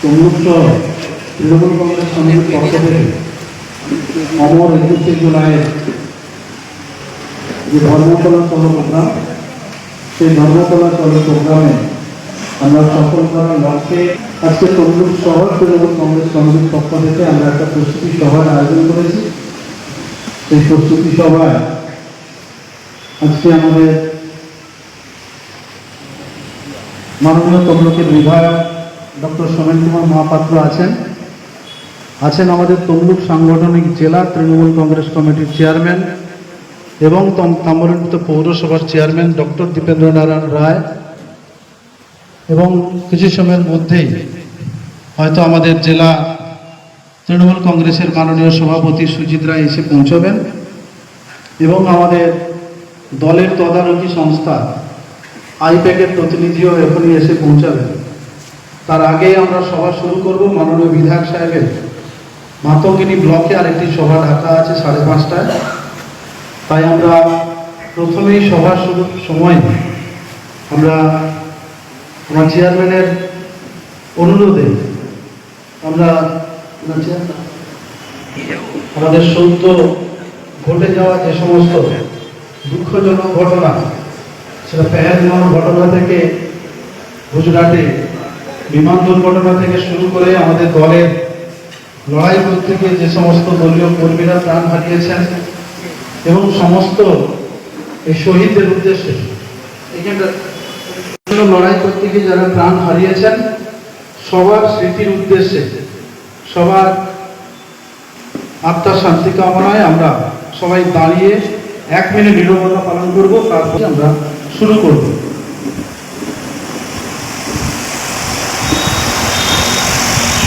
তমলুক সহ তৃণমূল কংগ্রেস সমিতির পক্ষ থেকে অমর একুশে জুলাইয়ের যে ধর্মতলা চলো প্রোগ্রাম, সেই ধর্মতলা চলো প্রোগ্রামে আমরা সফল করার লক্ষ্যে আজকে তমলুক শহর তৃণমূল কংগ্রেস কমিটির পক্ষ থেকে আমরা একটা প্রস্তুতি সভার আয়োজন করেছি। সেই প্রস্তুতি সভায় আজকে আমাদের মাননীয় তমলুকের বিধায়ক ডক্টর সোমেন কুমার মহাপাত্র আছেন। আছেন আমাদের তমলুক সাংগঠনিক জেলা তৃণমূল কংগ্রেস কমিটির চেয়ারম্যান এবং তম- পৌরসভার চেয়ারম্যান ডক্টর দীপেন্দ্র নারায়ণ রায়। এবং কিছু সময়ের মধ্যেই হয়তো আমাদের জেলা তৃণমূল কংগ্রেসের মাননীয় সভাপতি সুজিত রায় এসে পৌঁছবেন এবং আমাদের দলের তদারকি সংস্থা আইপ্যাকের প্রতিনিধিও এখনই এসে পৌঁছাবেন। তার আগেই আমরা সভা শুরু করব মাননীয় বিধায়ক সাহেবের। মাতঙ্গিনী ব্লকে আরেকটি সভা ঢাকা আছে সাড়ে পাঁচটায়। তাই আমরা প্রথমেই সভা শুরুর সময় আমরা আমার চেয়ারম্যানের অনুরোধে আমরা আমাদের সত্য ঘটে যাওয়া যে সমস্ত দুঃখজনক ঘটনা, সেটা পেহেলগাঁও ঘটনা থেকে গুজরাটে বিমান দুর্ঘটনা থেকে শুরু করে আমাদের দলের লড়াই করতে গিয়ে যে সমস্ত দলীয় কর্মীরা প্রাণ হারিয়েছেন এবং সমস্ত এই শহীদদের উদ্দেশ্যে লড়াই করতে গিয়ে যারা প্রাণ হারিয়েছেন, সবার স্মৃতির উদ্দেশ্যে, সবার আত্মার শান্তি কামনায় আমরা সবাই দাঁড়িয়ে এক মিনিট নিরবতা পালন করব, তারপরে আমরা শুরু করব।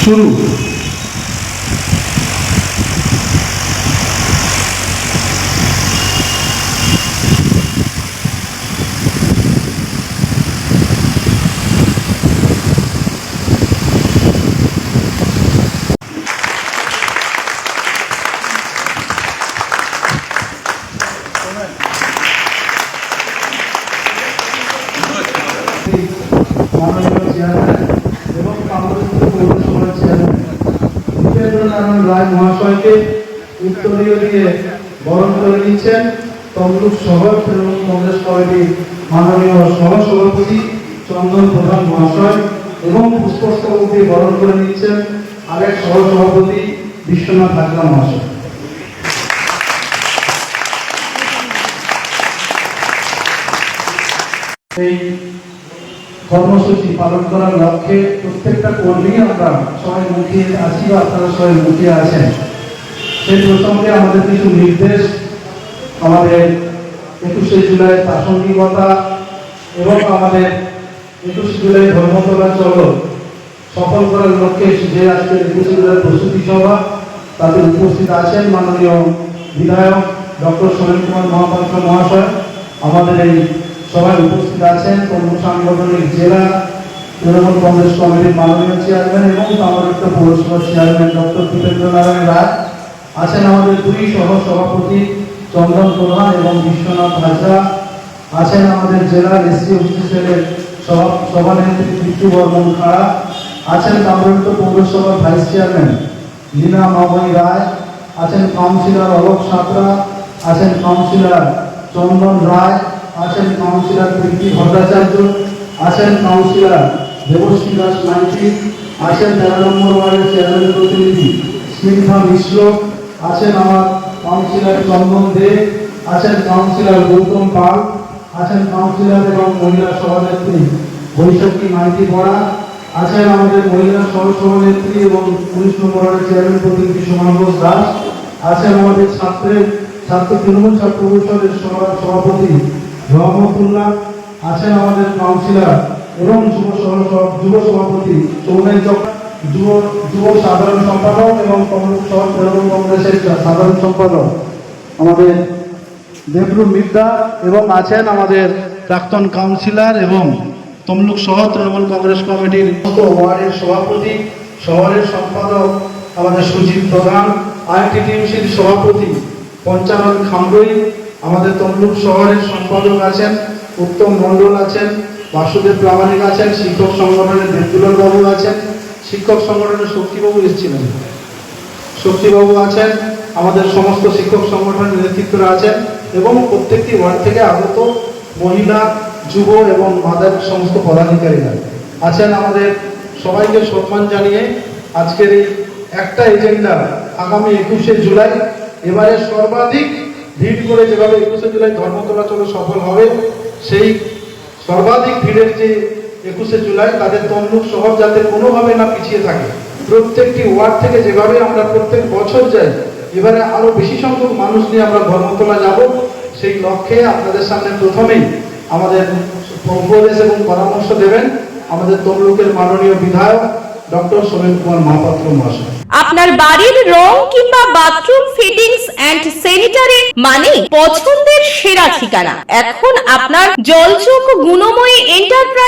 শুরু। মাননীয় চেয়ারম্যান এবং কামরূপ পৌরসভার চেয়ারম্যান দীপেন্দ্র নারায়ণ রায় মহাশয়কে উত্তরীয় দিয়ে বরণ করে নিচ্ছেন তমলুক শহর তৃণমূল কংগ্রেস কমিটির মাননীয় সহসভাপতি চন্দন প্রধান মহাশয় এবং পুষ্পস্তবক বরণ করে নিচ্ছেন আরেক সহসভাপতি বিশ্বনাথ হাজরা মহাশয়। এই কর্মসূচি পালন করার লক্ষ্যে প্রত্যেকটা কর্মী আমরা সবাই মুখিয়ে আছি বা আপনারা সবাই মুখিয়ে আছেন। সেই প্রসঙ্গে আমাদের কিছু নির্দেশ। আমাদের একুশে জুলাই প্রাসঙ্গিকতা এবং আমাদের একুশে জুলাই ধর্মতলা চলো। সফল করার লক্ষ্যে যে আজকে একুশে জুলাই প্রস্তুতি সভা, তাতে উপস্থিত আছেন মাননীয় বিধায়ক ডক্টর সোমেন কুমার মহাপাত্র মহাশয়। আমাদের এই সভায় উপস্থিত আছেন তমলুক সাংগঠনিক জেলা তৃণমূল কংগ্রেস কমিটির মাননীয় চেয়ারম্যান এবং তামারুক্ত পৌরসভার চেয়ারম্যান ডক্টর দীপেন্দ্র নারায়ণ রায়। আছেন আমাদের দুই সহ সভাপতি চন্দন প্রধান এবং বিশ্বনাথ হাজরা। আছেন আমাদের জেলার এসসি সভা- সভানেত্রী বিট্টু বর্মন খাড়া। আছেন তাম্রলিপ্ত পৌরসভার ভাইস চেয়ারম্যান লীনা মামনি রায়। আছেন কাউন্সিলর অলোক সাঁতরা। আছেন কাউন্সিলর চন্দন রায়। আছেন কাউন্সিলর প্রীতি ভট্টাচার্য, আছেন কাউন্সিলর দেবশ্রী দাস মাইতি, আছেন তেরো নম্বর ওয়ার্ডের চেয়ারম্যান প্রতিনিধি স্নিগ্ধা মিশ্র, আছেন আমার কাউন্সিলর চন্দন দে, আছেন কাউন্সিলর গৌতম পাল, আছেন কাউন্সিলর এবং মহিলা সভানেত্রী বৈশাখী মাইতি বড়া আছেন আমাদের মহিলা সহ সভানেত্রী এবং উনিশ নম্বর ওয়ার্ডের চেয়ারম্যান প্রতিনিধি সুমন ঘোষ দাস, আছেন আমাদের ছাত্রের ছাত্র, তৃণমূল ছাত্র পরিষদের সভা- সভাপতি রহমতুল্লাহ আছেন আমাদের কাউন্সিলর এবং যুব সহ- সহ- যুব সভাপতি সৌমেন চক্র, যুব সাধারণ সম্পাদক এবং তৃণমূল কংগ্রেসের সাধারণ সম্পাদক। আমাদের দেবরু মিদ্যা এবং আছেন আমাদের প্রাক্তন কাউন্সিলর এবং তমলুক শহর তৃণমূল কংগ্রেস কমিটির ওয়ার্ডের সভাপতি, শহরের সম্পাদক, আমাদের সুজিত প্রধান আইটিটিএমসির সভাপতি, পঞ্চানন খামরুই আমাদের তমলুক শহরের সম্পাদক আছেন, উত্তম মণ্ডল আছেন, বাসুদেব প্রামাণিক আছেন, শিক্ষক সংগঠনের দেবদুলাল বাবু আছেন, শিক্ষক সংগঠনের শক্তিবাবু এসেছিলেন। শক্তিবাবু আছেন, আমাদের সমস্ত শিক্ষক সংগঠনের নেতৃত্বরা আছেন এবং প্রত্যেকটি ওয়ার্ড থেকে আগত মহিলা যুব এবং মাদার সমস্ত পদাধিকারীরা আছেন আমাদের সবাইকে সম্মান জানিয়ে আজকের এই একটা এজেন্ডা আগামী একুশে জুলাই এবারে সর্বাধিক ভিড় করে যেভাবে একুশে জুলাই ধর্মতলা চলো সফল হবে, সেই সর্বাধিক ভিড়ের যে একুশে জুলাই, তাদের তমলুক শহর যাতে কোনোভাবে না পিছিয়ে থাকে। প্রত্যেকটি ওয়ার্ড থেকে যেভাবে আমরা প্রত্যেক বছর যাই, এবারে আরও বেশি সংখ্যক মানুষ নিয়ে আমরা ধর্মতলা যাব। সেই লক্ষ্যে আপনাদের সামনে প্রথমেই আমাদের উপদেশ এবং পরামর্শ দেবেন। আমাদের তমলুকের মাননীয় বিধায়ক ডক্টর সোমেন কুমার মহাপাত্র মহাশয় আপনার বাড়ির রং কিংবা বাথরুম ফিটিংস এন্ড স্যানিটারি মানে পছন্দের সেরা ঠিকানা। এখন আপনার জলচোখ গুণময়ী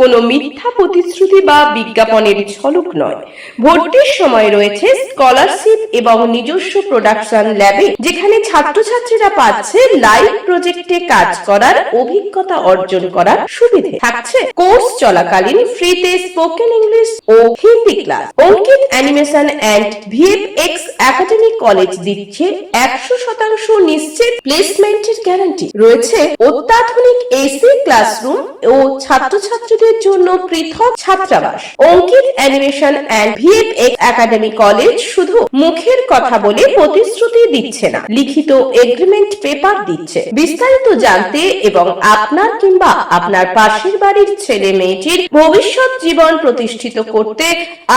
কোনো মিথ্যা প্রতিশ্রুতি বা বিজ্ঞাপনের ঝলক নয়। ভর্তির সময় রয়েছে স্কলারশিপ এবং নিজস্ব প্রোডাকশন ল্যাবে, যেখানে ছাত্রছাত্রীরা পাচ্ছে লাইভ প্রজেক্টে কাজ করার অভিজ্ঞতা অর্জন করার সুবিধে। থাকছে কোর্স চলাকালীন ফ্রিতে spoken English O Hindi class. Ankit animation and VFX academy college দিচ্ছে একশো শতাংশ নিশ্চিত প্লেসমেন্টের গ্যারান্টি রয়েছে অত্যাধুনিক এসি ক্লাসরুম ও ছাত্রছাত্রীদের জন্য পৃথক ছাত্রাবাস। Ankit animation and VFX academy college শুধু মুখের কথা বলে প্রতিশ্রুতি দিচ্ছে না, লিখিত এগ্রিমেন্ট পেপার দিচ্ছে। বিস্তারিত জানতে এবং আপনার কিংবা আপনার পাশের বাড়ির ছেলে মেয়েটির ভবিষ্যৎ জীবন প্রতিষ্ঠিত করতে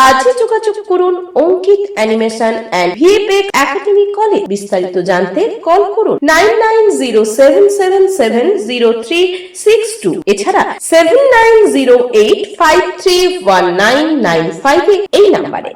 আজই যোগাযোগ করুন Ankit animation and VFX academy college. বিস্তারিত জানতে কল করুন nine nine zero seven seven seven zero three six two. এছাড়া seven nine zero eight five three one nine nine five এই নাম্বারে।